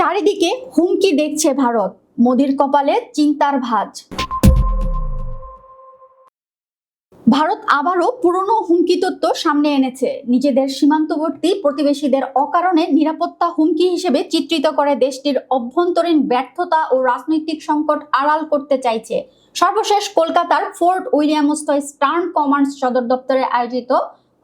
চারিদিকে হুমকি দেখছে ভারত। মোদির কপালে চিন্তার ভাঁজ। ভারত আবারও পুরনো হুমকি তত্ত্ব সামনে এনেছে। নিজেদের সীমান্তবর্তী প্রতিবেশীদের অকারণে নিরাপত্তা হুমকি হিসেবে চিত্রিত করে দেশটির অভ্যন্তরীণ ব্যর্থতা ও রাজনৈতিক সংকট আড়াল করতে চাইছে। সর্বশেষ কলকাতার ফোর্ট উইলিয়ামস্থ স্টার্ন কমার্স সদর দপ্তরে আয়োজিত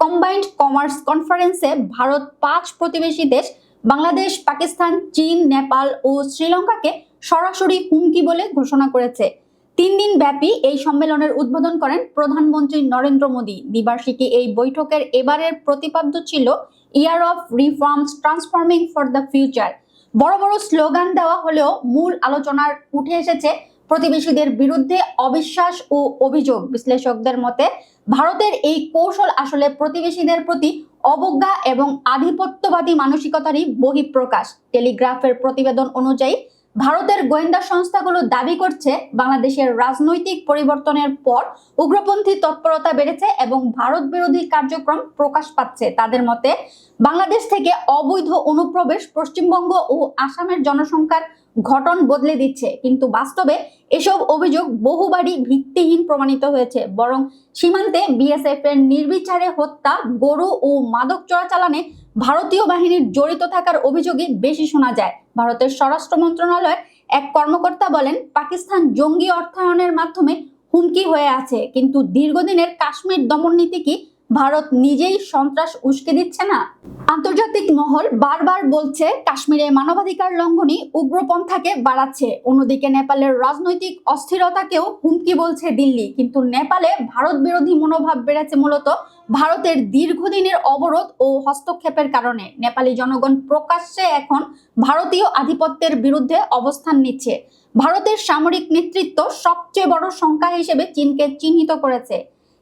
কম্বাইন্ড কমার্স কনফারেন্সে ভারত পাঁচ প্রতিবেশী দেশ বাংলাদেশ, পাকিস্তান, চীন, নেপাল ও শ্রীলঙ্কাকে সরাসরি হুমকি বলে ঘোষণা করেছে। তিন দিন ব্যাপী এই সম্মেলনের উদ্বোধন করেন প্রধানমন্ত্রী নরেন্দ্র মোদী। দ্বিবার্ষিকী এই বৈঠকের এবারের প্রতিপাদ্য ছিল year of reforms transforming for the future বড় বড় স্লোগান দেওয়া হলেও মূল আলোচনার উঠে এসেছে প্রতিবেশীদের বিরুদ্ধে অবিশ্বাস ও অভিযোগ। বিশ্লেষকদের মতে, ভারতের এই কৌশল আসলে প্রতিবেশীদের প্রতি অবজ্ঞা এবং আধিপত্যবাদী মানসিকতারই বহিঃপ্রকাশ। টেলিগ্রাফের প্রতিবেদন অনুযায়ী, ভারতের গোয়েন্দা সংস্থাগুলো দাবি করছে, বাংলাদেশের রাজনৈতিক পরিবর্তনের পর উগ্রপন্থী তৎপরতা বেড়েছে এবং ভারত বিরোধী কার্যক্রম প্রকাশ পাচ্ছে। তাদের মতে, বাংলাদেশ থেকে অবৈধ অনুপ্রবেশ পশ্চিমবঙ্গ ও আসামের জনসংখ্যার ঘটন বদলে দিচ্ছে। কিন্তু বাস্তবে এসব অভিযোগ বহুবারই ভিত্তিহীন প্রমাণিত হয়েছে। বরং সীমান্তে বিএসএফ এর নির্বিচারে হত্যা, গরু ও মাদক চোরাচালানে ভারতীয় বাহিনীর জড়িত থাকার অভিযোগই বেশি শোনা যায়। ভারতের স্বরাষ্ট্র মন্ত্রণালয়ের এক কর্মকর্তা বলেন, পাকিস্তান জঙ্গি অর্থায়নের মাধ্যমে হুমকি হয়ে আছে। কিন্তু দীর্ঘদিনের কাশ্মীর দমন নীতি কি ভারত নিজেই সন্ত্রাস উস্কে দিচ্ছে না? আন্তর্জাতিক মহল বারবার বলছে কাশ্মীরে মানবাধিকার লঙ্ঘনই উগ্রপন্থাকে বাড়াচ্ছে। অন্যদিকে নেপালের রাজনৈতিক অস্থিরতাকেও হুমকি বলছে দিল্লি। কিন্তু নেপালে ভারত বিরোধী মনোভাব বেড়েছে মূলত ভারতের দীর্ঘদিনের অবরোধ ও হস্তক্ষেপের কারণে। নেপালি জনগণ প্রকাশ্যে এখন ভারতীয় আধিপত্যের বিরুদ্ধে অবস্থান নিচ্ছে। ভারতের সামরিক নেতৃত্ব সবচেয়ে বড় সংখ্যা হিসেবে চীনকে চিহ্নিত করেছে।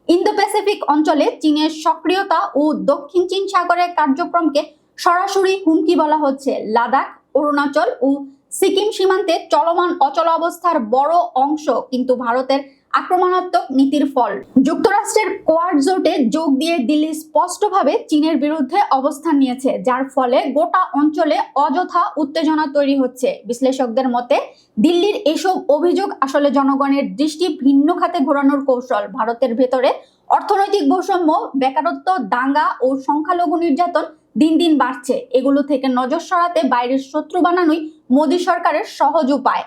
ইন্দো প্যাসিফিক অঞ্চলে চীনের সক্রিয়তা ও দক্ষিণ চীন সাগরের কার্যক্রমকে সরাসরি হুমকি বলা হচ্ছে। লাদাখ, অরুণাচল ও সিকিম সীমান্তে চলমান অচল অবস্থার বড় অংশ কিন্তু ভারতের আক্রমণাত্মক নীতির ফল। যুক্তরাষ্ট্রের কোয়াড জোটে যোগ দিয়ে দিল্লি স্পষ্টভাবে চীনের বিরুদ্ধে অবস্থান নিয়েছে, যার ফলে গোটা অঞ্চলে অযথা উত্তেজনা তৈরি হচ্ছে। বিশ্লেষকদের মতে, দিল্লির এসব অভিযোগ আসলে জনগণের দৃষ্টি ভিন্ন খাতে ঘোরানোর কৌশল। ভারতের ভেতরে অর্থনৈতিক বৈষম্য, বেকারত্ব, দাঙ্গা ও সংখ্যালঘু নির্যাতন দিন দিন বাড়ছে। এগুলো থেকে নজর সরাতে বাইরের শত্রু বানানোই মোদী সরকারের সহজ উপায়।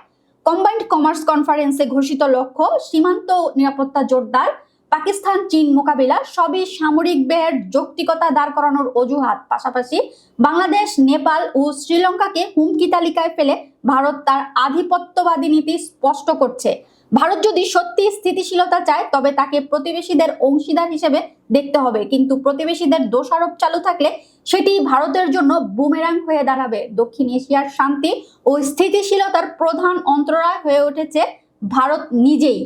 কম্বাইন্ড কমার্স কনফারেন্সে ঘোষিত লক্ষ্য, সীমান্ত নিরাপত্তা জোরদার, পাকিস্তান চীন মোকাবিলা, সবই সামরিক ব্যয়ের যৌক্তিকতা দাঁড় করানোর অজুহাত। পাশাপাশি বাংলাদেশ, নেপাল ও শ্রীলঙ্কাকে হুমকি তালিকায় ফেলে ভারত তার আধিপত্যবাদী নীতি স্পষ্ট করছে। ভারত যদি সত্যি স্থিতিশীলতা চায়, তবে তাকে প্রতিবেশীদের অংশীদার হিসেবে দেখতে হবে। কিন্তু প্রতিবেশীদের দোষারোপ চালু থাকলে সেটি ভারতের জন্য বুমেরাং হয়ে দাঁড়াবে। দক্ষিণ এশিয়ার শান্তি ও স্থিতিশীলতার প্রধান অন্তরায় হয়ে উঠেছে ভারত নিজেই।